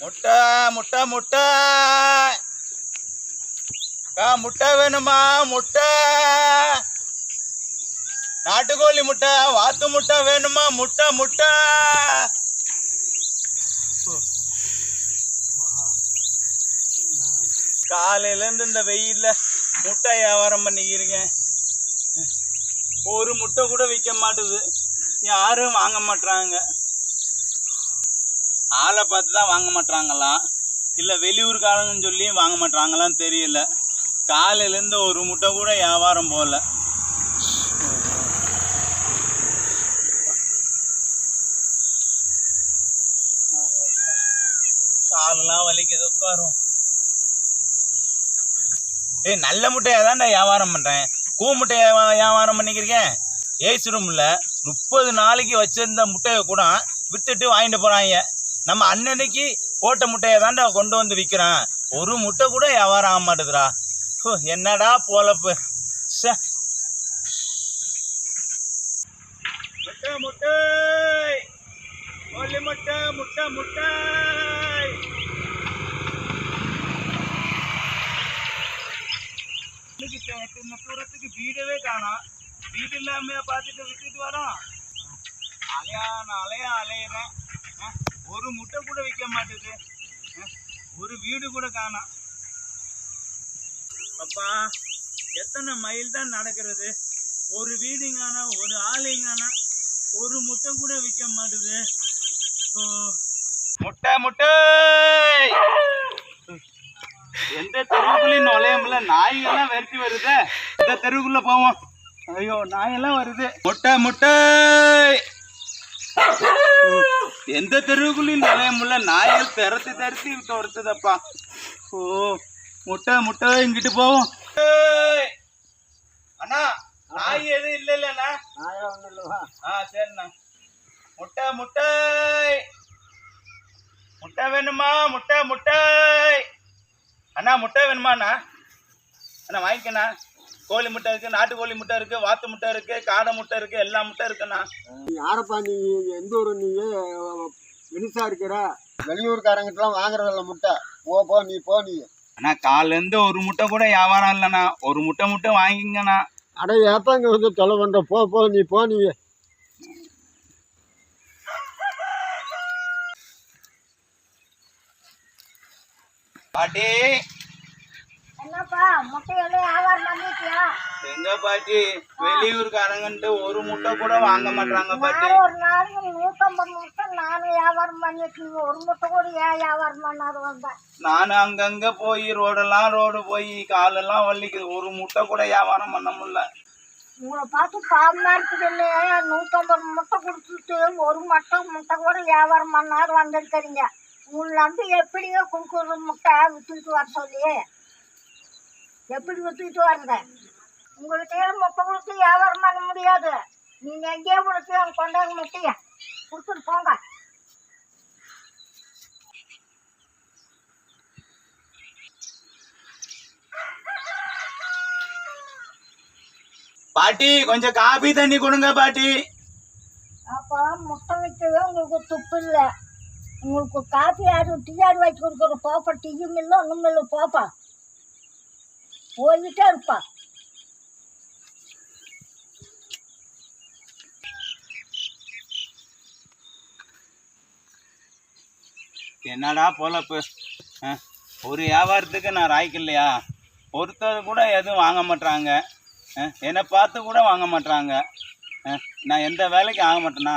முட்டை முட்டை முட்டை. அக்கா முட்டை வேணுமா? முட்டை. நாட்டுக்கோழி முட்டை வாத்து முட்டை வேணுமா? முட்டை முட்டை. காலையிலேருந்து இந்த வெயிலில் முட்டை வியாபாரம் பண்ணிக்கிறீங்க. ஒரு முட்டை கூட விற்க மாட்டுது. யாரும் வாங்க மாட்டுறாங்க ஆளை பார்த்து தான் வாங்க மாட்றாங்களாம் இல்லை வெளியூர்காரங்கன்னு சொல்லி வாங்க மாட்றாங்களான்னு தெரியல. காலையிலேருந்து ஒரு முட்டை கூட வியாபாரம் போகல காலெல்லாம் வலிக்குது உட்காரும் ஏய் நல்ல முட்டையை தான்டா வியாபாரம் பண்ணுறேன் கூ முட்டையை வியா- வியாபாரம் பண்ணிக்கிறேன் ஏசிடும்ல முப்பது நாளைக்கு வச்சிருந்த முட்டையை கூட வித்துட்டு வாங்கிட்டு போகிறாங்க நம்ம அன்னன்னைக்கு போட்ட முட்டையை தான்டா கொண்டு வந்து விற்கிறேன் ஒரு முட்டை கூட வியாபாரம் ஆக மாட்டுதுடா ஹோ, என்னடா பொழப்பு. சே. முட்டை முட்டை. கோழி முட்டை முட்டை முட்டை. இன்னைக்கு தே- இந்த தூரத்துக்கு வீடவே காணோம். வீடு இல்லாம பார்த்துட்டு விட்டுட்டு வரோம். அலையா நான் அலையா அலையிறேன். ஆ, ஒரு முட்டை கூட விற்க மாட்டேது. ஒரு வீடு கூட காணோம் அப்பா எத்தனை மைல் தான் நடக்கிறது? ஒரு வீடுங்கானா காணோம் ஒரு ஆளையும் ஒரு முட்டை கூட விற்க மாட்டுது. முட்டை முட்டை! எந்த தெருவுக்குள்ளேயும் நுழையமில்ல நாய்கள்லாம் விரட்டி வருது. இந்த தெருவுக்குள்ள போவோம். ஐயோ நாயெல்லாம் வருது. முட்டை முட்டை! எந்த தெருவுக்குள்ளேயும் நுழைய முடியல நாய்கள் திரத்தி திரத்தி துரத்துதப்பா ஓ முட்டை முட்டை இங்கிட்டு போவோம் அண்ணா நாய் எதுவும் இல்லை இல்லைண்ணா ஆ சரிண்ணா முட்டை முட்டை முட்டை வேணுமா முட்டை முட்டை அண்ணா முட்டை வேணுமா அண்ணா அண்ணா வாங்கிக்கண்ணா கோழி முட்டை இருக்கு நாட்டுக்கோழி முட்டை இருக்கு வாத்து முட்டை இருக்கு காடை முட்டை இருக்கு எல்லா முட்டை இருக்குண்ணா. யாரப்பா நீ எந்த ஊர் நீ வெளிசா இருக்கிற? வெளியூர்காரங்கிட்டலாம் வாங்குறதில்ல முட்டை. போ போ நீ போ நீ. அண்ணா காலேருந்து ஒரு முட்டை கூட வியாபாரம் இல்லைண்ணா. ஒரு முட்டை முட்டை வாங்கிக்கங்கண்ணா அட ஏத்தாங்க வந்து தொலை பண்ற? போ போ நீ போ நீ. பாட்டி என்னப்பா முட்டையெல்லாம் வியாபாரம் பண்ணிட்டியா? எங்க பாட்டி? வெளியூர்காரங்கன்ட்டு ஒரு முட்டை கூட வாங்க மாட்டாங்க பாட்டி. நான் ஒரு நாளைக்கு நூற்றம்பது முட்டை நானும் வியாபாரம் பண்ணிட்டு நீங்க ஒரு முட்டை கூட ஏன் வியாபாரம் பண்ணாது வந்தேன் நான் அங்கங்க போய் ரோடெல்லாம் ரோடு போய் காலெல்லாம் வலிக்குது. ஒரு முட்டை கூட வியாபாரம் பண்ண முடியல. உங்களை பார்த்து பாவமா இருக்குது இல்லையா முட்டை கொடுத்துட்டு ஒரு முட்டை முட்டை கூட வியாபாரம் பண்ணாது வந்திருக்கிறீங்க. உங்களை நம்பி எப்படியோ கொடுக்குற முட்டை வித்துக்கிட்டு வர சொல்லி. எப்படி வித்துக்கிட்டு வருங்க? உங்கள்கிட்ட முட்டை கொடுத்து வியாபாரம் பண்ண முடியாது. நீங்க எங்கேயோ கொடுத்து அங்கே கொண்டாங்க முட்டைய கொடுத்துட்டு போங்க. பாட்டி கொஞ்சம் காபி தண்ணி கொடுங்க பாட்டி. அப்போ முட்டை வைக்கவே உங்களுக்கு துப்பு இல்லை. உங்களுக்கு காப்பி யாரு டீ யாரு வச்சு கொடுக்குற போப்பா டீயும் இல்லை ஒன்றும் இல்லை போப்பா. போய்கிட்டே இருப்பா. என்னடா பொழப்பு ஆ, ஒரு வியாபாரத்துக்கு நான் ராய்க்கில்லையா? ஒருத்தர் கூட எதுவும் வாங்க மாட்டாங்க ஆ, என்னை பார்த்து கூட வாங்க மாட்டாங்க ஆ, நான் எந்த வேலைக்கும் ஆக மாட்டேனா?